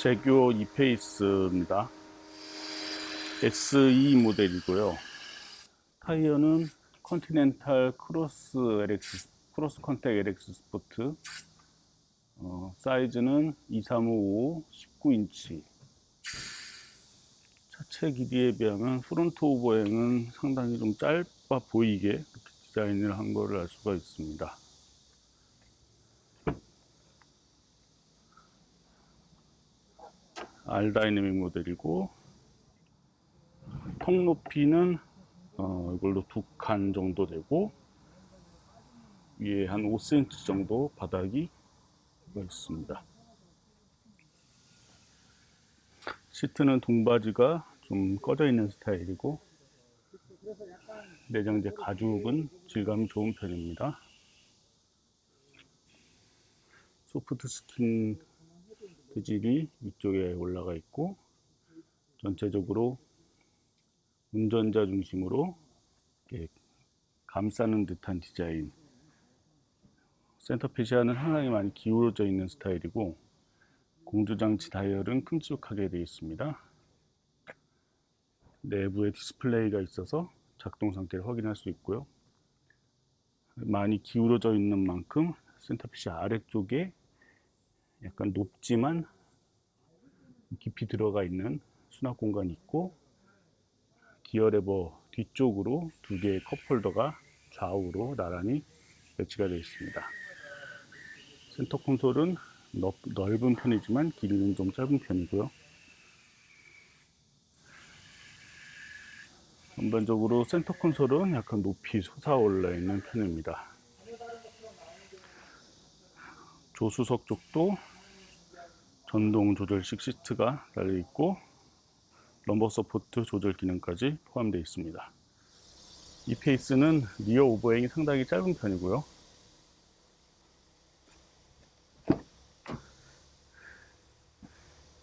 제교 2페이스입니다. SE 모델이고요. 타이어는 컨티넨탈 크로스 LX, 크로스 컨택 LX 스포트. 어, 사이즈는 2355 19인치. 차체 길이에 비하면 프론트 오버행은 상당히 좀 짧아 보이게 디자인을 한 거를 알 수가 있습니다. R 다이내믹 모델이고 통 높이는 어, 이걸로 두 칸 정도 되고 위에 한 5cm 정도 바닥이 있습니다. 시트는 동바지가 좀 꺼져 있는 스타일이고 내장재 가죽은 질감이 좋은 편입니다. 소프트 스킨 재질이 위쪽에 올라가 있고 전체적으로 운전자 중심으로 감싸는 듯한 디자인 센터페시아는 상당히 많이 기울어져 있는 스타일이고 공조장치 다이얼은 큼직하게 되어 있습니다. 내부에 디스플레이가 있어서 작동 상태를 확인할 수 있고요. 많이 기울어져 있는 만큼 센터피시 아래쪽에 약간 높지만 깊이 들어가 있는 수납 공간이 있고 기어 레버 뒤쪽으로 두 개의 컵홀더가 좌우로 나란히 배치가 되어 있습니다. 센터 콘솔은 넓, 넓은 편이지만 길이는 좀 짧은 편이고요. 전반적으로 센터 콘솔은 약간 높이 솟아올라 있는 편입니다. 조수석 쪽도 전동 조절식 시트가 달려 있고 럼버 서포트 조절 기능까지 포함되어 있습니다. 이 페이스는 리어 오버행이 상당히 짧은 편이고요.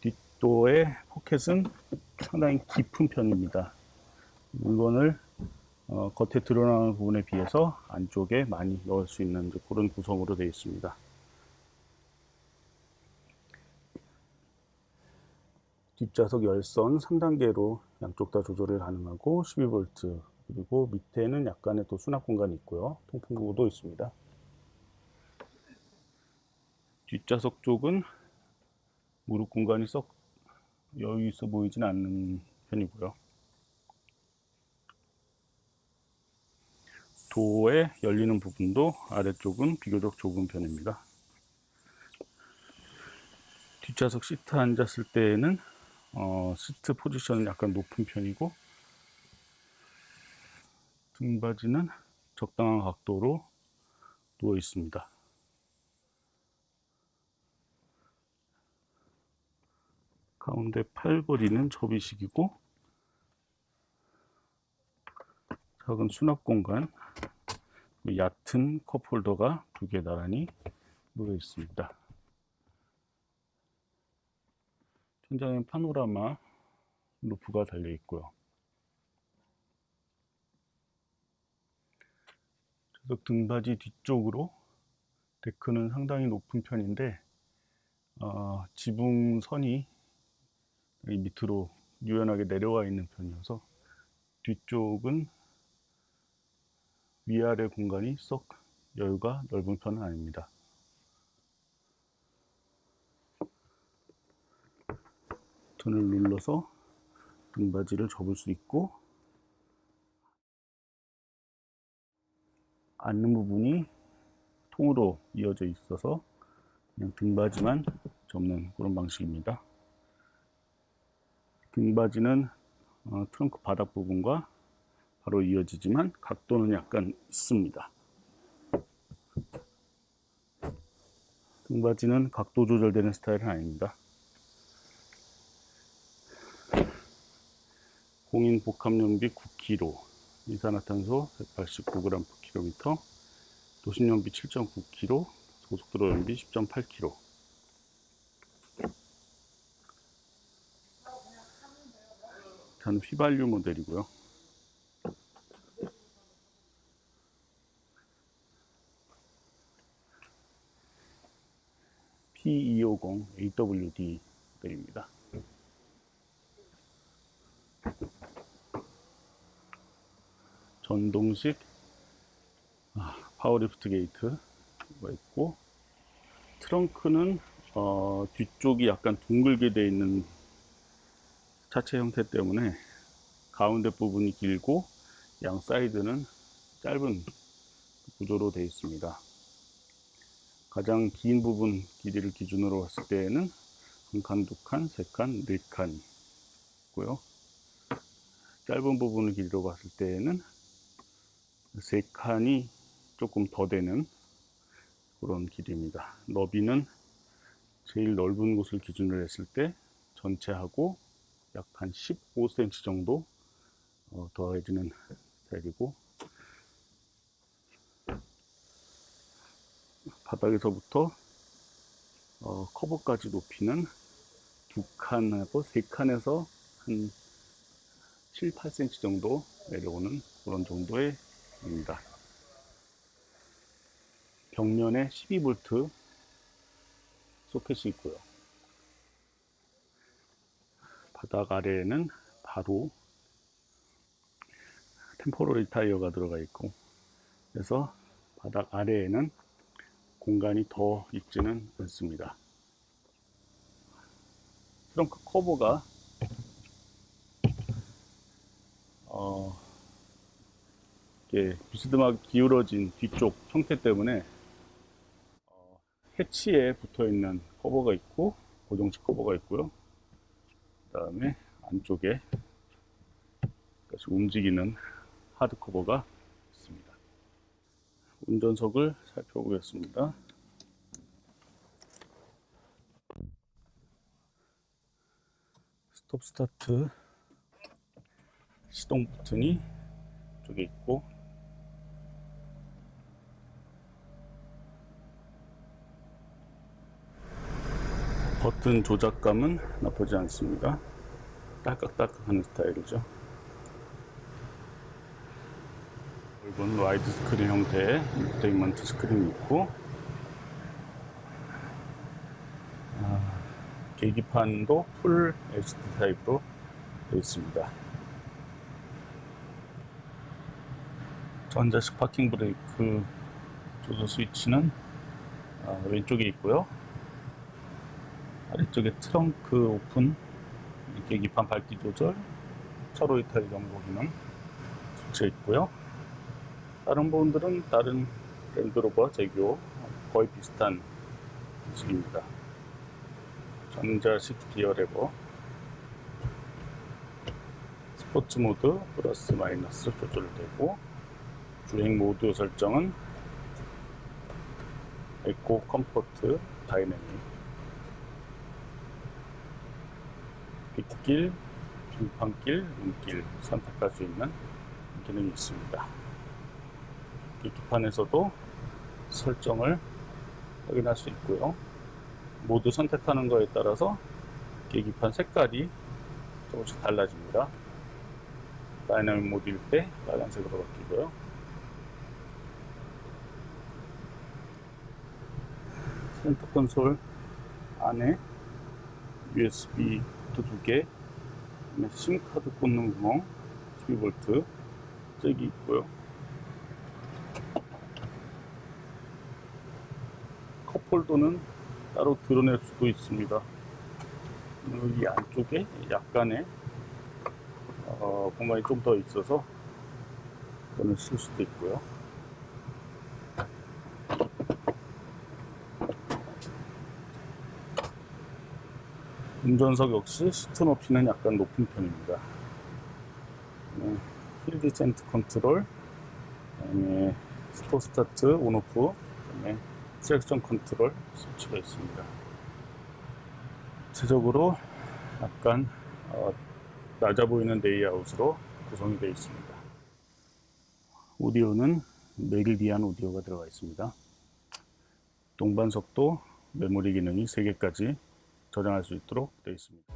뒷도의 포켓은 상당히 깊은 편입니다. 물건을 어, 겉에 드러나는 부분에 비해서 안쪽에 많이 넣을 수 있는 그런 구성으로 되어 있습니다. 뒷좌석 열선 3단계로 양쪽 다 조절이 가능하고 12V 그리고 밑에는 약간의 또 수납 공간이 있고요. 통풍구도 있습니다. 뒷좌석 쪽은 무릎 공간이 썩 여유 있어 보이진 않는 편이고요. 도어의 열리는 부분도 아래쪽은 비교적 좁은 편입니다. 뒷좌석 시트 앉았을 때에는 어, 시트 포지션은 약간 높은 편이고 등받이는 적당한 각도로 누워 있습니다. 가운데 팔걸이는 접이식이고 작은 수납 공간 얕은 컵홀더가 두 개 나란히 놓여 있습니다. 천장엔 파노라마 루프가 달려 있고요. 좌석 등받이 뒤쪽으로 데크는 상당히 높은 편인데 어, 지붕선이 이 밑으로 유연하게 내려와 있는 편이어서 뒤쪽은 위아래 공간이 썩 여유가 넓은 편은 아닙니다. 버튼을 눌러서 등받이를 접을 수 있고 앉는 부분이 통으로 이어져 있어서 그냥 등받이만 접는 그런 방식입니다. 등받이는 어, 트렁크 바닥 부분과 바로 이어지지만 각도는 약간 있습니다. 등받이는 각도 조절되는 스타일은 아닙니다. 공인 복합연비 9kg, 이산화탄소 189g/km, 도심연비 7.9kg, 고속도로 연비 10.8kg. 저는 휘발유 모델이고요. P250 AWD 모델입니다. 전동식 아, 파워리프트 게이트가 있고 트렁크는 어, 뒤쪽이 약간 둥글게 되어 있는 차체 형태 때문에 가운데 부분이 길고 양 사이드는 짧은 구조로 되어 있습니다. 가장 긴 부분 길이를 기준으로 봤을 때에는 한 칸, 두 칸, 세 칸, 네칸 있고요. 짧은 부분을 길이로 봤을 때에는 세 칸이 조금 더 되는 그런 길이입니다. 너비는 제일 넓은 곳을 기준으로 했을 때 전체하고 약 한 15cm 정도 어, 더해지는 스타일이고 바닥에서부터 어, 커버까지 높이는 두 칸하고 세 칸에서 한 7, 8cm 정도 내려오는 그런 정도의 입니다. 벽면에 12V 소켓이 있고요. 바닥 아래에는 바로 템포러리 타이어가 들어가 있고 그래서 바닥 아래에는 공간이 더 있지는 않습니다. 트렁크 커버가 어, 비스듬하게 기울어진 뒤쪽 형태 때문에 어, 해치에 붙어 있는 커버가 있고 고정식 커버가 있고요. 그 다음에 안쪽에 움직이는 하드 커버가 있습니다. 운전석을 살펴보겠습니다. 스톱 스타트 시동 버튼이 쪽에 있고 버튼 조작감은 나쁘지 않습니다. 딸깍딸깍하는 스타일이죠. 넓은 와이드 스크린 형태의 인테인먼트 스크린이 있고 아, 계기판도 풀 HD 타입으로 되어 있습니다. 전자식 파킹 브레이크 조절 스위치는 아, 왼쪽에 있고요. 아래쪽에 트렁크 오픈, 계기판 밝기 조절, 차로 이탈 경보 기능 설치해 있고요. 다른 부분들은 다른 랜드로버 제교 거의 비슷한 식입니다. 전자식 기어 레버, 스포츠 모드 플러스 마이너스 조절되고 주행 모드 설정은 에코 컴포트 다이내믹 빗길, 빙판길, 눈길 선택할 수 있는 기능이 있습니다. 계기판에서도 설정을 확인할 수 있고요. 모두 선택하는 거에 따라서 계기판 색깔이 조금씩 달라집니다. 다이나믹 모드일 때 빨간색으로 바뀌고요. 센터 콘솔 안에 USB 두 개, 심카드 꽂는 구멍 12V 잭이 있고요. 컵홀더는 따로 드러낼 수도 있습니다. 여기 안쪽에 약간의 어, 공간이 좀 더 있어서 이거는 쓸 수도 있고요. 운전석 역시 시트 높이는 약간 높은 편입니다. 네, 힐 디센트 컨트롤, 그다음에 스포 스타트 온오프, 그다음에 트랙션 컨트롤 스위치가 있습니다. 전체적으로 약간 어, 낮아 보이는 레이아웃으로 구성이 되어 있습니다. 오디오는 메리디안 오디오가 들어가 있습니다. 동반석도 메모리 기능이 3개까지 저장할 수 있도록 되어 있습니다.